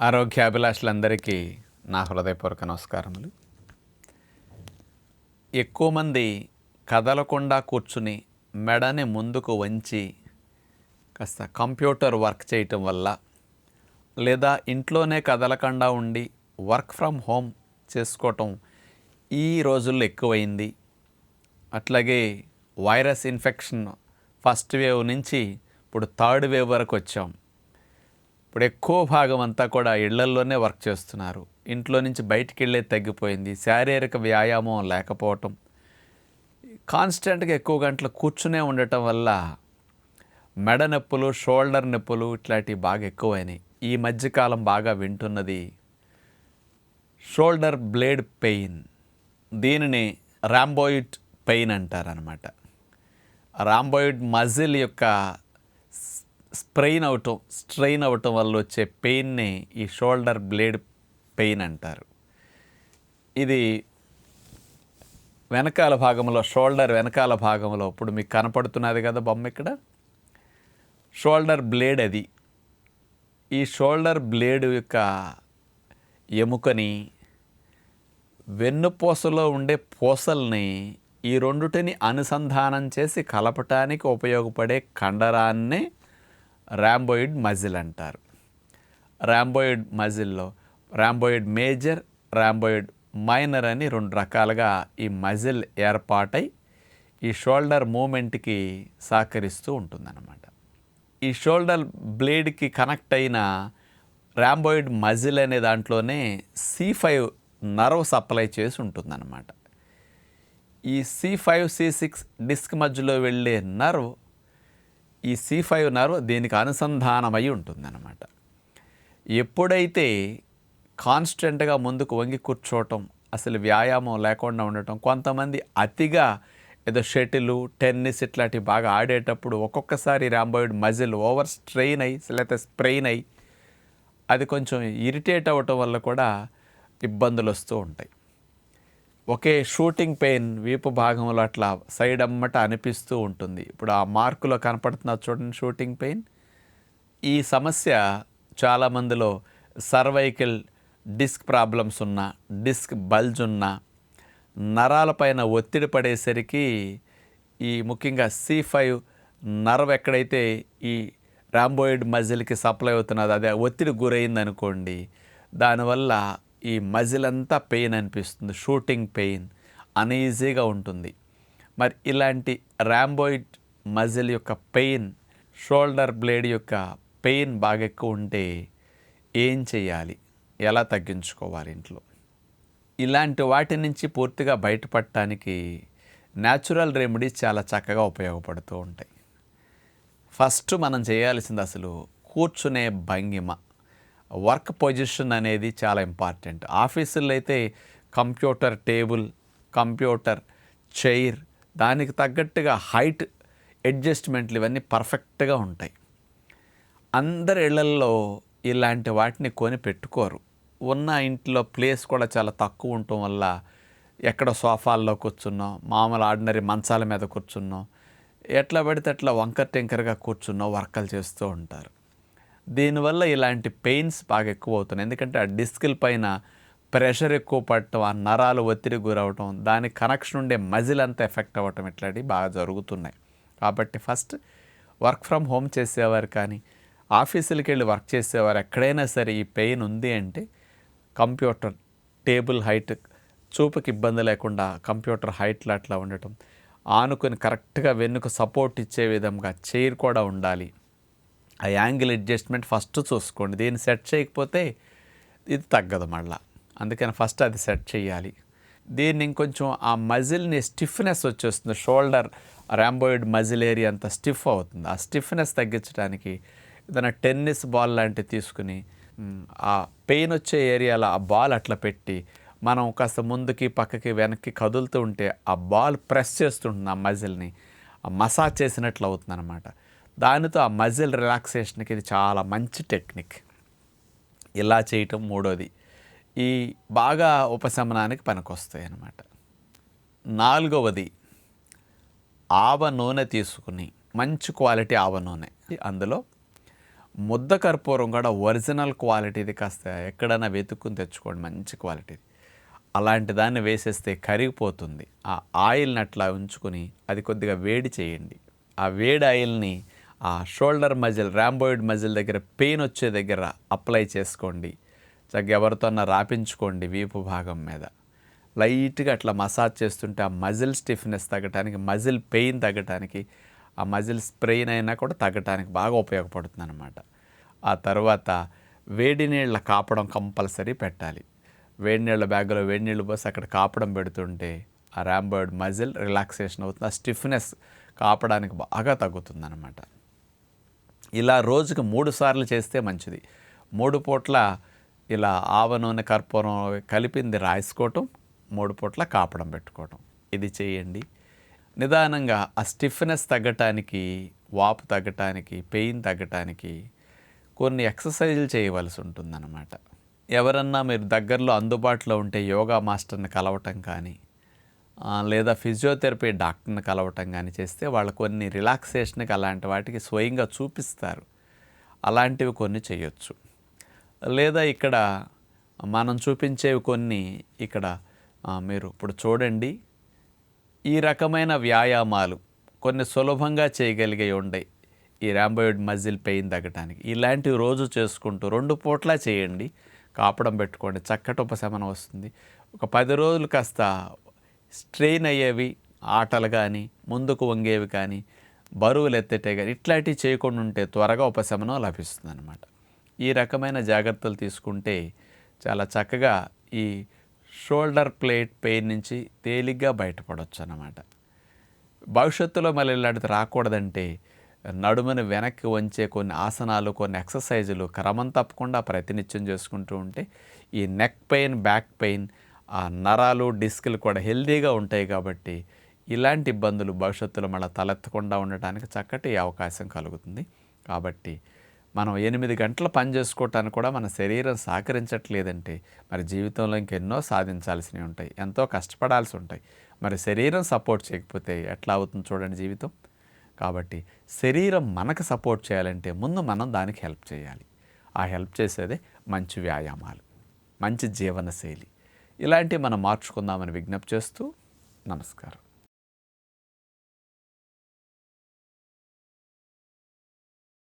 ఆరోగ్యాభిలాషులందరికీ నా హృదయపూర్వక నమస్కారములు. ఎక్కువ మంది కదలకుండా కూర్చుని మెడని ముందుకు వంచి కాస్త కంప్యూటర్ వర్క్ చేయటం వల్ల లేదా ఇంట్లోనే కదలకుండా ఉండి వర్క్ ఫ్రమ్ హోమ్ చేసుకోవటం ఈ రోజుల్లో ఎక్కువైంది. అట్లాగే వైరస్ ఇన్ఫెక్షన్ ఫస్ట్ వేవ్ నుంచి ఇప్పుడు థర్డ్ వేవ్ వరకు వచ్చాం. ఇప్పుడు ఎక్కువ భాగం అంతా కూడా ఇళ్ళల్లోనే వర్క్ చేస్తున్నారు. ఇంట్లో నుంచి బయటికి వెళ్ళే తగ్గిపోయింది. శారీరక వ్యాయామం లేకపోవటం. కాన్స్టెంట్గా ఎక్కువ గంటలు కూర్చునే ఉండటం వల్ల మెడ నొప్పులు షోల్డర్ నొప్పులు ఇట్లాంటివి బాగా ఎక్కువైనాయి. ఈ మధ్యకాలం బాగా వింటున్నది షోల్డర్ బ్లేడ్ పెయిన్. దీనిని రాంబోయిడ్ పెయిన్ అంటారనమాట రాంబోయిడ్ మజిల్ యొక్క స్ప్రెయిన్ అవటం స్ట్రెయిన్ అవటం వల్ల వచ్చే పెయిన్ని ఈ షోల్డర్ బ్లేడ్ పెయిన్ అంటారు. ఇది వెనకాల భాగంలో షోల్డర్ వెనకాల భాగంలో ఇప్పుడు మీకు కనపడుతున్నది కదా బొమ్మ ఇక్కడ? షోల్డర్ బ్లేడ్ అది. ఈ షోల్డర్ బ్లేడ్ యొక్క ఎముకని వెన్నుపూసలో ఉండే పూసల్ని ఈ రెండుటిని అనుసంధానం చేసి కలపటానికి ఉపయోగపడే కండరాన్నే ర్యాంబోయిడ్ మజిల్ అంటారు. ర్యాంబోయిడ్ మజిల్లో ర్యాంబోయిడ్ మేజర్ ర్యాంబోయిడ్ మైనర్ అని రెండు రకాలుగా ఈ మజిల్ ఏర్పాటై ఈ షోల్డర్ మూమెంట్కి సహకరిస్తూ ఉంటుందన్నమాట. ఈ షోల్డర్ బ్లేడ్కి కనెక్ట్ అయిన ర్యాంబోయిడ్ మజిల్ అనే దాంట్లోనే సి ఫైవ్ నర్వ్ సప్లై చేసి ఉంటుందన్నమాట. ఈ C five C six disc మధ్యలో వెళ్ళే నర్వ్ ఈ సి ఫైవ్ నర్వ్ దీనికి అనుసంధానమై ఉంటుందన్నమాట. ఎప్పుడైతే కాన్స్టెంట్గా ముందుకు వంగి కూర్చోవటం అసలు వ్యాయామం లేకుండా ఉండటం కొంతమంది అతిగా ఏదో షటిల్ టెన్నిస్ ఇట్లాంటివి బాగా ఆడేటప్పుడు ఒక్కొక్కసారి రాంబాయిడ్ మజిల్ ఓవర్ స్ట్రెయిన్ అయ్యి లేకపోతే స్ప్రెయిన్ అయ్యి అది కొంచెం ఇరిటేట్ అవ్వటం వల్ల కూడా ఇబ్బందులు వస్తూ ఉంటాయి. ఒకే షూటింగ్ పెయిన్ వీపు భాగంలో అట్లా సైడ్ అమ్మట అనిపిస్తూ ఉంటుంది. ఇప్పుడు ఆ మార్కులో కనపడుతున్న చూడండి షూటింగ్ పెయిన్. ఈ సమస్య చాలామందిలో సర్వైకల్ డిస్క్ ప్రాబ్లమ్స్ ఉన్న డిస్క్ బల్జ్ ఉన్న నరాలపైన ఒత్తిడి పడేసరికి ఈ ముఖ్యంగా సి ఫైవ్ నర్వ్ ఎక్కడైతే ఈ రాంబోయిడ్ మజిల్కి సప్లై అవుతున్నదో అదే ఒత్తిడి గురైంది అనుకోండి దానివల్ల ఈ మజిల్ అంతా పెయిన్ అనిపిస్తుంది షూటింగ్ పెయిన్ అనీజీగా ఉంటుంది. మరి ఇలాంటి ర్యాంబోయిడ్ మజిల్ యొక్క పెయిన్ షోల్డర్ బ్లేడ్ యొక్క పెయిన్ బాగా ఎక్కువ ఉంటే ఏం చేయాలి? ఎలా తగ్గించుకోవాలి ఇంట్లో? ఇలాంటి వాటి నుంచి పూర్తిగా బయటపడటానికి న్యాచురల్ రెమెడీస్ చాలా చక్కగా ఉపయోగపడుతూ ఉంటాయి. ఫస్ట్ మనం చేయాల్సింది అసలు కూర్చునే భంగిమ. వర్క్ పొజిషన్ అనేది చాలా ఇంపార్టెంట్. ఆఫీసుల్లో అయితే కంప్యూటర్ టేబుల్ కంప్యూటర్ చైర్ దానికి తగ్గట్టుగా హైట్ అడ్జస్ట్మెంట్లు ఇవన్నీ పర్ఫెక్ట్గా ఉంటాయి. అందరి ఇళ్ళల్లో ఇలాంటి వాటిని కొని పెట్టుకోరు. ఉన్న ఇంట్లో ప్లేస్ కూడా చాలా తక్కువ ఉండటం వల్ల ఎక్కడ సోఫాల్లో కూర్చున్నాం మామూలు ఆర్డినరీ మంచాల మీద కూర్చున్నాం ఎట్లా పడితే అట్లా వంకర్ టెంకర్గా కూర్చున్నాం వర్కలు చేస్తూ ఉంటారు. దీనివల్ల ఇలాంటి పెయిన్స్ బాగా ఎక్కువ అవుతున్నాయి ఎందుకంటే ఆ డిస్కిల్ పైన ప్రెషర్ ఎక్కువ పడటం ఆ నరాలు ఒత్తిడి గురవటం దాని కనెక్షన్ ఉండే మజిల్ అంతా ఎఫెక్ట్ అవ్వటం ఇట్లాంటివి బాగా జరుగుతున్నాయి. కాబట్టి ఫస్ట్ వర్క్ ఫ్రమ్ హోమ్ చేసేవారు కానీ ఆఫీసులకి వెళ్ళి వర్క్ చేసేవారు ఎక్కడైనా సరే ఈ పెయిన్ ఉంది అంటే కంప్యూటర్ టేబుల్ హైట్ చూపుకి ఇబ్బంది లేకుండా కంప్యూటర్ హైట్లు అట్లా ఉండటం ఆనుకొని కరెక్ట్గా వెన్నుకు సపోర్ట్ ఇచ్చే విధంగా చైర్ కూడా ఉండాలి. ఆ యాంగిల్ అడ్జస్ట్మెంట్ ఫస్ట్ చూసుకోండి. దీన్ని సెట్ చేయకపోతే ఇది తగ్గదు మళ్ళా. అందుకని ఫస్ట్ అది సెట్ చేయాలి. దీన్ని ఇంకొంచెం ఆ మజిల్ని స్టిఫ్నెస్ వచ్చేస్తుంది. షోల్డర్ ర్యాంబోయిడ్ మజిల్ ఏరియా అంతా స్టిఫ్ అవుతుంది. ఆ స్టిఫ్నెస్ తగ్గించడానికి ఏదైనా టెన్నిస్ బాల్ లాంటివి తీసుకుని ఆ పెయిన్ వచ్చే ఏరియాలో ఆ బాల్ అట్లా పెట్టి మనం కాస్త ముందుకి పక్కకి వెనక్కి కదులుతూ ఉంటే ఆ బాల్ ప్రెస్ చేస్తుంటుంది ఆ మజిల్ని. ఆ మసాజ్ చేసినట్లు అవుతుంది అనమాట దానితో ఆ మజిల్ రిలాక్సేషన్కి ఇది చాలా మంచి టెక్నిక్. ఇలా చేయటం మూడోది. ఈ బాగా ఉపశమనానికి పనికొస్తాయి అన్నమాట నాలుగవది ఆవ నూనె తీసుకుని మంచి క్వాలిటీ ఆవ నూనె. అందులో ముద్ద కర్పూరం కూడా ఒరిజినల్ క్వాలిటీది కాస్త ఎక్కడైనా వెతుక్కుని తెచ్చుకోండి మంచి క్వాలిటీది. అలాంటి దాన్ని వేసేస్తే కరిగిపోతుంది. ఆ ఆయిల్ని అట్లా ఉంచుకొని అది కొద్దిగా వేడి చేయండి. ఆ వేడి ఆయిల్ని ఆ షోల్డర్ మజిల్ ర్యాంబోయిడ్ మజిల్ దగ్గర పెయిన్ వచ్చే దగ్గర అప్లై చేసుకోండి. చక్కగా ఎవరితోన్నా రాపించుకోండి వీపు భాగం మీద. లైట్గా అట్లా మసాజ్ చేస్తుంటే ఆ మజిల్ స్టిఫ్నెస్ తగ్గటానికి మజిల్ పెయిన్ తగ్గటానికి ఆ మజిల్ స్ప్రెయిన్ అయినా కూడా తగ్గటానికి బాగా ఉపయోగపడుతుంది అనమాట ఆ తర్వాత వేడి నీళ్ళ కాపడం కంపల్సరీ పెట్టాలి. వేడి నీళ్ళ బ్యాగ్లో వేడి నీళ్ళు పోసి అక్కడ కాపడం పెడుతుంటే ఆ ర్యాంబర్డ్ మజిల్ రిలాక్సేషన్ అవుతుంది. ఆ స్టిఫ్నెస్ కాపడానికి బాగా తగ్గుతుంది ఇలా రోజుకి మూడు సార్లు చేస్తే మంచిది. మూడు పూట్ల ఇలా ఆవ నూనె కర్పూరం కలిపింది రాసుకోవటం మూడు పూట్ల కాపడం పెట్టుకోవటం. ఇది చేయండి. నిదానంగా ఆ స్టిఫ్నెస్ తగ్గటానికి వాపు తగ్గటానికి పెయిన్ తగ్గటానికి కొన్ని ఎక్సర్సైజులు చేయవలసి ఉంటుందన్నమాట. ఎవరన్నా మీరు దగ్గరలో అందుబాటులో ఉంటే యోగా మాస్టర్ని కలవటం కానీ లేదా ఫిజియోథెరపీ డాక్టర్ని కలవటం కానీ చేస్తే వాళ్ళు కొన్ని రిలాక్సేషన్కి అలాంటి వాటికి స్వయంగా చూపిస్తారు. అలాంటివి కొన్ని చేయొచ్చు. లేదా ఇక్కడ మనం చూపించేవి కొన్ని ఇక్కడ మీరు ఇప్పుడు చూడండి. ఈ రకమైన వ్యాయామాలు కొన్ని సులభంగా చేయగలిగే ఉండయి ఈ ర్యాంబోయిడ్ మజిల్ పెయిన్ తగ్గటానికి. ఇలాంటివి రోజు చేసుకుంటూ రెండు పూట్లా చేయండి. కాపడం పెట్టుకోండి. చక్కటి ఉపశమనం వస్తుంది. ఒక పది రోజులు కాస్త స్ట్రెయిన్ అయ్యేవి ఆటలు కానీ ముందుకు వంగేవి కానీ బరువులు ఎత్తేటే కానీ ఇట్లాంటివి చేయకుండా ఉంటే త్వరగా ఉపశమనం లభిస్తుంది అనమాట ఈ రకమైన జాగ్రత్తలు తీసుకుంటే చాలా చక్కగా ఈ షోల్డర్ ప్లేట్ పెయిన్ నుంచి తేలిగ్గా బయటపడవచ్చు అన్నమాట భవిష్యత్తులో మళ్ళీ ఇలాంటిది రాకూడదంటే నడుమని వెనక్కి వంచే కొన్ని ఆసనాలు కొన్ని ఎక్సర్సైజులు క్రమం తప్పకుండా ప్రతినిత్యం చేసుకుంటూ ఉంటే ఈ నెక్ పెయిన్ బ్యాక్ పెయిన్ ఆ నరాలు డిస్కులు కూడా హెల్దీగా ఉంటాయి కాబట్టి ఇలాంటి ఇబ్బందులు భవిష్యత్తులో మళ్ళీ తలెత్తకుండా ఉండటానికి చక్కటి అవకాశం కలుగుతుంది. కాబట్టి మనం ఎనిమిది గంటలు పని చేసుకోవటానికి కూడా మన శరీరం సహకరించట్లేదంటే మరి జీవితంలో ఇంకెన్నో సాధించాల్సినవి ఉంటాయి. ఎంతో కష్టపడాల్సి ఉంటాయి. మరి శరీరం సపోర్ట్ చేయకపోతే ఎట్లా అవుతుంది చూడండి జీవితం. కాబట్టి శరీరం మనకు సపోర్ట్ చేయాలంటే ముందు మనం దానికి హెల్ప్ చేయాలి. ఆ హెల్ప్ చేసేదే మంచి వ్యాయామాలు మంచి జీవనశైలి. ఇలాంటివి మనం మార్చుకుందామని విజ్ఞప్తి చేస్తూ నమస్కారం.